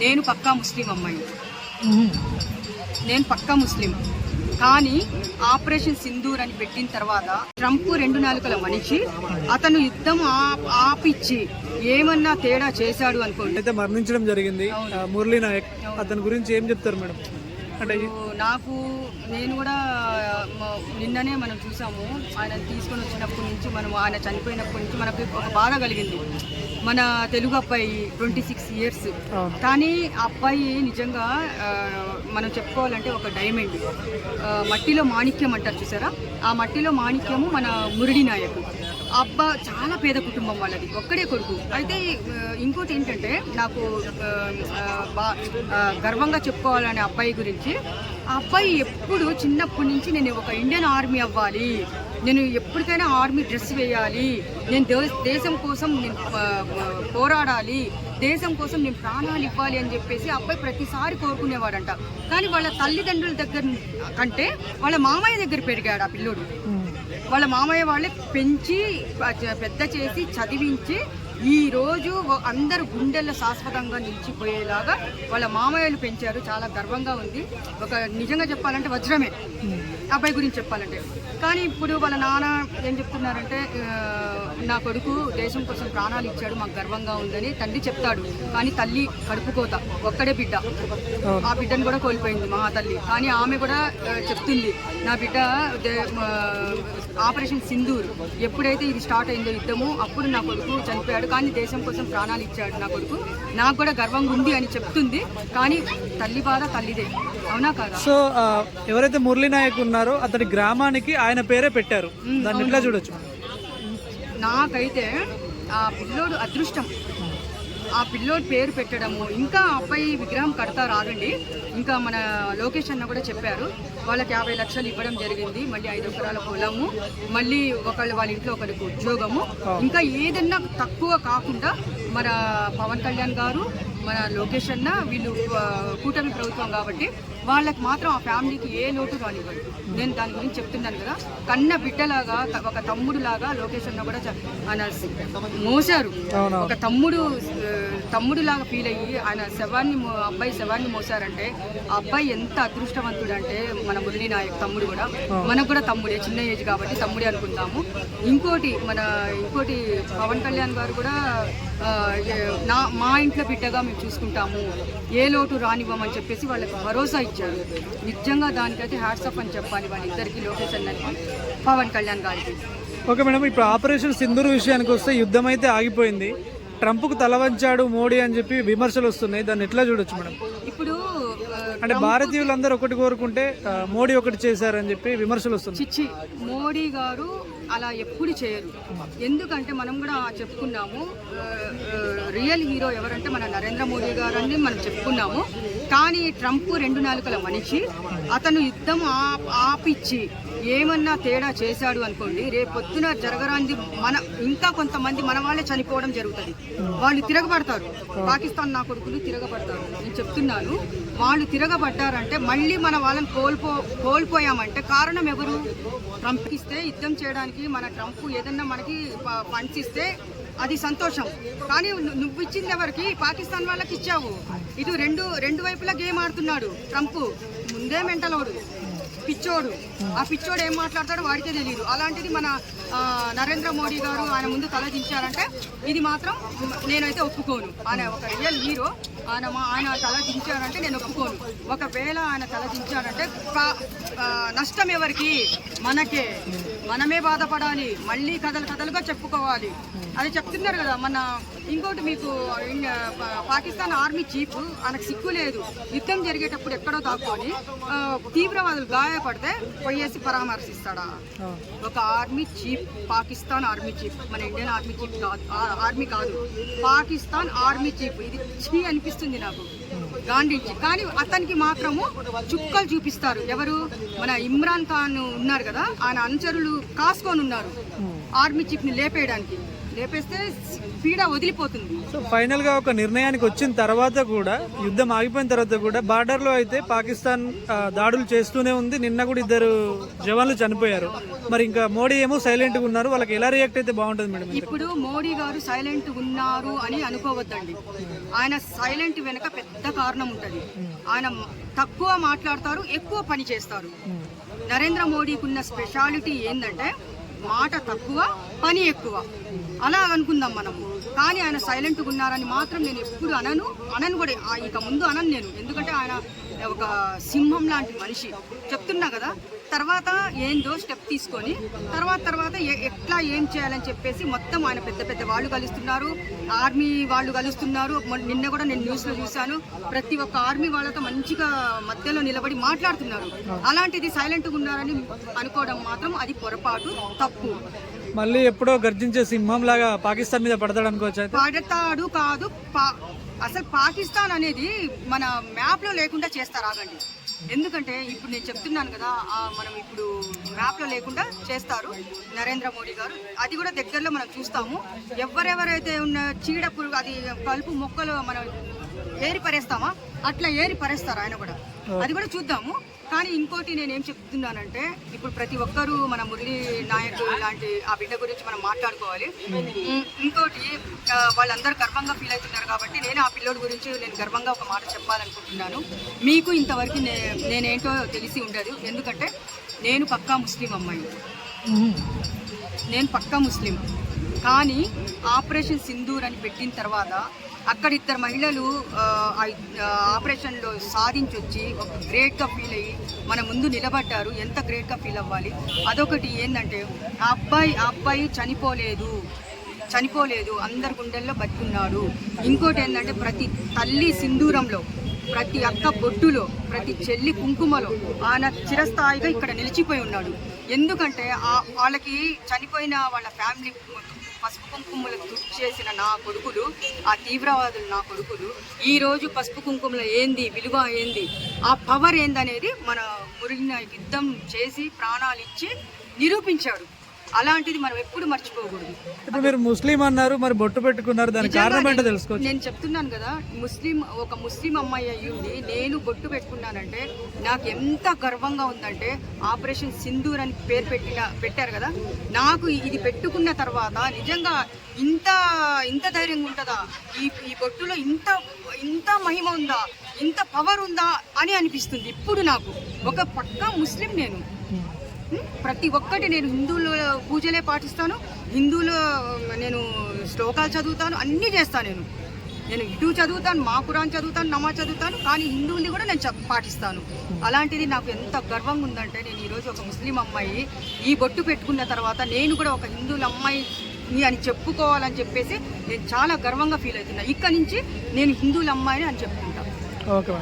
నేను పక్కా ముస్లిం అమ్మాయి నేను పక్కా ముస్లిం. కానీ ఆపరేషన్ సింధూర్ అని పెట్టిన తర్వాత ట్రంప్ రెండు నాలుకల మనిషి అతను యుద్ధం ఆప్- ఆపిచ్చి ఏమన్నా తేడా చేశాడు అనుకోండి. అయితే మరణించడం జరిగింది. మురళీ నాయక్ అతని గురించి ఏం చెప్తారు మేడం? అంటే నాకు నేను కూడా నిన్ననే మనం చూసాము. ఆయన తీసుకొని వచ్చినప్పటి నుంచి మనం ఆయన చనిపోయినప్పటి నుంచి మనకు ఒక బాధ కలిగింది. మన తెలుగు అబ్బాయి ట్వంటీ సిక్స్ ఇయర్స్. కానీ ఆ అబ్బాయి నిజంగా మనం చెప్పుకోవాలంటే ఒక డైమండ్. మట్టిలో మాణిక్యం అంటారు చూసారా? ఆ మట్టిలో మాణిక్యము మన మురళి నాయకు. ఆ అబ్బా చాలా పేద కుటుంబం వాళ్ళది. ఒక్కడే కొడుకు. అయితే ఇంకోటి ఏంటంటే నాకు బా- గర్వంగా చెప్పుకోవాలనే అబ్బాయి గురించి. ఆ అబ్బాయి ఎప్పుడు చిన్నప్పటి నుంచి నేను ఒక ఇండియన్ ఆర్మీ అవ్వాలి. నేను ఎప్పటికైనా ఆర్మీ డ్రెస్ వేయాలి. నేను దే- దేశం కోసం నేను పోరాడాలి. దేశం కోసం నేను ప్రాణాలు ఇవ్వాలి అని చెప్పేసి అబ్బాయి ప్రతిసారి కోరుకునేవాడంట. కానీ వాళ్ళ తల్లిదండ్రుల దగ్గర కంటే వాళ్ళ మామయ్య దగ్గర పెరిగాడు ఆ పిల్లోడు. వాళ్ళ మామయ్య వాళ్ళే పెంచి పెద్ద చేసి చదివించి ఈ రోజు అందరు గుండెల్లో శాశ్వతంగా నిలిచిపోయేలాగా వాళ్ళ మామయ్యలు పెంచారు. చాలా గర్వంగా ఉంది. ఒక నిజంగా చెప్పాలంటే వజ్రమే. అబ్బాయి గురించి చెప్పాలంటే. కానీ ఇప్పుడు వాళ్ళ నాన్న ఏం చెప్తున్నారంటే నా కొడుకు దేశం కోసం ప్రాణాలు ఇచ్చాడు. మాకు గర్వంగా ఉందని తండ్రి చెప్తాడు. కానీ తల్లి కడుపుకోత ఒక్కడే బిడ్డ. ఆ బిడ్డను కూడా కోల్పోయింది మా తల్లి. కానీ ఆమె కూడా చెప్తుంది నా బిడ్డ ఆపరేషన్ సింధూర్. ఎప్పుడైతే ఇది స్టార్ట్ అయిందో యుద్ధము అప్పుడు నా కొడుకు చనిపోయాడు. కానీ దేశం కోసం ప్రాణాలు ఇచ్చాడు నా కొడుకు. నాకు కూడా గర్వంగా ఉంది అని చెప్తుంది. కానీ తల్లి బాధ తల్లిదే. అవునా కాదా? సో ఎవరైతే మురళీ నాయక్ ఉన్నారో అతడి గ్రామానికి ఆయన పేరే పెట్టారు. దాన్ని ఎట్లా చూడొచ్చు? నాకైతే ఆ పిల్లోడు అదృష్టం. ఆ పిల్లోడు పేరు పెట్టడము ఇంకా అబ్బాయి విగ్రహం కడతారు ఆగండి ఇంకా మన లోకేష్ అన్న కూడా చెప్పారు వాళ్ళకి యాభై లక్షలు ఇవ్వడం జరిగింది మళ్ళీ ఐదు ఎకరాల పొలము మళ్ళీ ఒకళ్ళు వాళ్ళ ఇంట్లో ఒకరికి ఉద్యోగము. ఇంకా ఏదన్నా తక్కువ కాకుండా మన పవన్ కళ్యాణ్ గారు మన లోకేష్ అన్న వీళ్ళు కూటమి ప్రభుత్వం కాబట్టి వాళ్ళకి మాత్రం ఆ ఫ్యామిలీకి ఏ లోటు రానివ్వరు. నేను దాని గురించి చెప్తున్నాను కదా. కన్న బిడ్డలాగా ఒక తమ్ముడులాగా లోకేష్ అన్న కూడా ఆయన మోసారు. ఒక తమ్ముడు తమ్ముడులాగా ఫీల్ అయ్యి ఆయన శవాన్ని అబ్బాయి శవాన్ని మోసారంటే ఆ అబ్బాయి ఎంత అదృష్టవంతుడు అంటే మన మురళీ నాయక్ తమ్ముడు కూడా. మనకు కూడా తమ్ముడే చిన్న ఏజ్ కాబట్టి తమ్ముడే అనుకుంటాము. ఇంకోటి మన ఇంకోటి పవన్ కళ్యాణ్ గారు కూడా నా మా ఇంట్లో బిడ్డగా మేము చూసుకుంటాము. ఏ లోటు రానివ్వమని చెప్పేసి వాళ్ళకి భరోసా ఇచ్చారు. నిజంగా దానికైతే హ్యాట్సప్ అని చెప్పాలి వాళ్ళిద్దరికి లోకేష్ అన్నకి పవన్ కళ్యాణ్ గారికి. ఓకే మేడం ఇప్పుడు ఆపరేషన్ సింధూర్ విషయానికి వస్తే యుద్ధం అయితే ఆగిపోయింది. ట్రంప్కు తల వంచాడు మోడీ అని చెప్పి విమర్శలు వస్తున్నాయి. దాన్ని ఎట్లా చూడొచ్చు మేడం? ఇప్పుడు అంటే భారతీయులందరూ ఒకటి కోరుకుంటే మోడీ ఒకటి చేశారని చెప్పి విమర్శలు వస్తున్నాయి. చిచ్చి మోడీ గారు అలా ఎప్పుడు చేయరు. ఎందుకంటే మనం కూడా చెప్పుకున్నాము రియల్ హీరో ఎవరంటే మన నరేంద్ర మోడీ గారు అని మనం చెప్పుకున్నాము. కానీ ట్రంప్ రెండు నాలుకల మనిషి అతను యుద్ధం ఆప్- ఆపిచ్చి ఏమన్నా తేడా చేశాడు అనుకోండి రేపు పొద్దున జరగరాంది మన ఇంకా కొంతమంది మన వాళ్ళే చనిపోవడం జరుగుతుంది. వాళ్ళు తిరగబడతారు. పాకిస్తాన్ నా కొడుకులు తిరగబడతారు. నేను చెప్తున్నాను వాళ్ళు తిరగబడ్డారంటే మళ్ళీ మన వాళ్ళని కోల్పో కోల్పోయామంటే కారణం ఎవరు? ట్రంప్ ఇస్తే యుద్ధం చేయడానికి మన ట్రంప్ ఏదన్నా మనకి ప- ఫండ్స్ ఇస్తే అది సంతోషం. కానీ నువ్వు ఇచ్చింది ఎవరికి? పాకిస్తాన్ వాళ్ళకి ఇచ్చావు. ఇటు రెండు రెండు వైపులా గేమ్ ఆడుతున్నాడు ట్రంప్. ముందే మెంటలోడు. పిచ్చోడు. ఆ పిచ్చోడు ఏం మాట్లాడతాడో వాడికే తెలియదు అలాంటిది మన నరేంద్ర మోడీ గారు ఆయన ముందు తలదించారంటే ఇది మాత్రం నేనైతే ఒప్పుకోను. ఆయన ఒక రియల్ హీరో. ఆయన ఆయన తలదించారంటే నేను ఒప్పుకోను. ఒకవేళ ఆయన తలదించారంటే నష్టం ఎవరికి? మనకే. మనమే బాధపడాలి. మళ్ళీ కథలు కథలుగా చెప్పుకోవాలి. అది చెప్తున్నారు కదా మన ఇంకోటి మీకు పాకిస్తాన్ ఆర్మీ చీఫ్ ఆయనకు సిగ్గు లేదు. యుద్ధం జరిగేటప్పుడు ఎక్కడో దాక్కొని తీవ్రవాదులు గాయపడితే పోయేసి పరామర్శిస్తాడా? ఒక army chief Pakistan army chief మన ఇండియన్ ఆర్మీ చీఫ్ కాదు ఆర్మీ కాదు. పాకిస్తాన్ ఆర్మీ చీఫ్ ఇది చీ అనిపిస్తుంది నాకు. గాంధీజీ. కానీ అతనికి మాత్రము చుక్కలు చూపిస్తారు. ఎవరు? మన ఇమ్రాన్ ఖాన్ ఉన్నారు కదా ఆయన అనుచరులు కాసుకొని ఉన్నారు. ఆర్మీ చీఫ్ని లేపేయడానికి. లేపేస్తే పీడ వదిలిపోతుంది. సో ఫైనల్గా ఒక నిర్ణయానికి వచ్చిన తర్వాత కూడా యుద్ధం ఆగిపోయిన తర్వాత కూడా బార్డర్లో అయితే పాకిస్తాన్ దాడులు చేస్తూనే ఉంది. నిన్న కూడా ఇద్దరు జవాన్లు చనిపోయారు. మరి ఇంకా మోడీ ఏమో సైలెంట్గా ఉన్నారు. వాళ్ళకి ఎలా రియాక్ట్ అయితే బాగుంటుంది మేడం ఇప్పుడు మోడీ గారు సైలెంట్ ఉన్నారు అని అనుకోవద్దండి. ఆయన సైలెంట్ వెనక పెద్ద కారణం ఉంటుంది. ఆయన తక్కువ మాట్లాడతారు ఎక్కువ పని చేస్తారు. నరేంద్ర మోడీకి ఉన్న స్పెషాలిటీ ఏంటంటే మాట తక్కువ పని ఎక్కువ. అలా అనుకుందాం మనము. కానీ ఆయన సైలెంట్గా ఉన్నారని మాత్రం నేను ఎప్పుడు అనను. అనను కూడా ఆ ఇక ముందు అనను నేను. ఎందుకంటే ఆయన ఒక సింహం లాంటి మనిషి. చెప్తున్నా కదా తర్వాత ఏందో స్టెప్ తీసుకొని తర్వాత తర్వాత ఎట్లా ఏం చేయాలని చెప్పేసి మొత్తం ఆయన పెద్ద పెద్ద వాళ్ళు కలుస్తున్నారు. ఆర్మీ వాళ్ళు కలుస్తున్నారు. నిన్న కూడా నేను న్యూస్లో చూశాను. ప్రతి ఒక్క ఆర్మీ వాళ్ళతో మంచిగా మధ్యలో నిలబడి మాట్లాడుతున్నారు. అలాంటిది సైలెంట్గా ఉన్నారని అనుకోవడం మాత్రం అది పొరపాటు తప్పు. మళ్ళీ ఎప్పుడో గర్జించే సింహం లాగా పాకిస్తాన్ మీద పడతాడు అనుకోవచ్చు పడతాడు కాదు పా- అసలు పాకిస్తాన్ అనేది మన మ్యాప్లో లేకుండా చేస్తారు ఆగండి. ఎందుకంటే ఇప్పుడు నేను చెప్తున్నాను కదా మనం ఇప్పుడు మ్యాప్లో లేకుండా చేస్తారు నరేంద్ర మోడీ గారు. అది కూడా దగ్గరలో మనం చూస్తాము. ఎవరెవరైతే ఉన్న చీడ పురుగు అది కలుపు మొక్కలు మనం ఏరి పరేస్తామా? అట్లా ఏరి పరేస్తారు ఆయన కూడా. అది కూడా చూద్దాము. కానీ ఇంకోటి నేను ఏం చెప్తున్నానంటే ఇప్పుడు ప్రతి ఒక్కరూ మన మురళి నాయక్ లాంటి ఆ బిడ్డ గురించి మనం మాట్లాడుకోవాలి. ఇంకోటి వాళ్ళందరూ గర్వంగా ఫీల్ అవుతున్నారు కాబట్టి నేను ఆ పిల్లోడి గురించి నేను గర్వంగా ఒక మాట చెప్పాలనుకుంటున్నాను. మీకు ఇంతవరకు నే నేనేంటో తెలిసి ఉండదు. ఎందుకంటే నేను పక్కా ముస్లిం అమ్మాయి. నేను పక్కా ముస్లిం. కానీ ఆపరేషన్ సింధూర్ అని పెట్టిన తర్వాత అక్కడ ఇద్దరు మహిళలు ఆపరేషన్లో సాధించి వచ్చి ఒక గ్రేట్గా ఫీల్ అయ్యి మన ముందు నిలబడ్డారు. ఎంత గ్రేట్గా ఫీల్ అవ్వాలి? అదొకటి ఏంటంటే ఆ అబ్బాయి ఆ అబ్బాయి చనిపోలేదు. చనిపోలేదు. అందరి గుండెల్లో బతుకున్నాడు. ఇంకోటి ఏంటంటే ప్రతి తల్లి సింధూరంలో ప్రతి అక్క బొట్టులో ప్రతి చెల్లి కుంకుమలో ఆయన చిరస్థాయిగా ఇక్కడ నిలిచిపోయి ఉన్నాడు. ఎందుకంటే ఆ వాళ్ళకి చనిపోయిన వాళ్ళ ఫ్యామిలీ పసుపు కుంకుమలకు గుర్తు చేసిన నా కొడుకులు ఆ తీవ్రవాదులు నా కొడుకులు ఈరోజు పసుపు కుంకుమలో ఏంది విలువ ఏంది ఆ పవర్ ఏందనేది మన మురిగిన యుద్ధం చేసి ప్రాణాలు ఇచ్చి నిరూపించాడు. అలాంటిది మనం ఎప్పుడు మర్చిపోకూడదు. ఇప్పుడు మీరు ముస్లిం అన్నారు మరి బొట్టు పెట్టుకున్నారు దానికి కారణం ఏంటో తెలుసుకోవచ్చు. నేను చెప్తున్నాను కదా ముస్లిం ఒక ముస్లిం అమ్మాయి అయ్యుండి నేను బొట్టు పెట్టుకున్నానంటే నాకు ఎంత గర్వంగా ఉందంటే ఆపరేషన్ సింధూర్ అని పేరు పెట్టిన పెట్టారు కదా నాకు ఇది పెట్టుకున్న తర్వాత నిజంగా ఇంత ఇంత ధైర్యంగా ఉంటుందా? ఈ ఈ బొట్టులో ఇంత ఇంత మహిమ ఉందా? ఇంత పవర్ ఉందా? అని అనిపిస్తుంది ఇప్పుడు నాకు. ఒక పక్కా ముస్లిం నేను? ప్రతి ఒక్కటి నేను హిందువుల పూజలే పాటిస్తాను. హిందువుల నేను శ్లోకాలు చదువుతాను అన్నీ చేస్తాను నేను. నేను ఇటు చదువుతాను మా కురాన్ చదువుతాను నమాజ్ చదువుతాను కానీ హిందువుల్ని కూడా నేను పాటిస్తాను. అలాంటిది నాకు ఎంత గర్వంగా ఉందంటే నేను ఈరోజు ఒక ముస్లిం అమ్మాయి ఈ బొట్టు పెట్టుకున్న తర్వాత నేను కూడా ఒక హిందువుల అమ్మాయి అని చెప్పుకోవాలని చెప్పేసి నేను చాలా గర్వంగా ఫీల్ అవుతున్నా. ఇక్కడి నుంచి నేను హిందువుల అమ్మాయిని అని చెప్పుకుంటాను ఓకే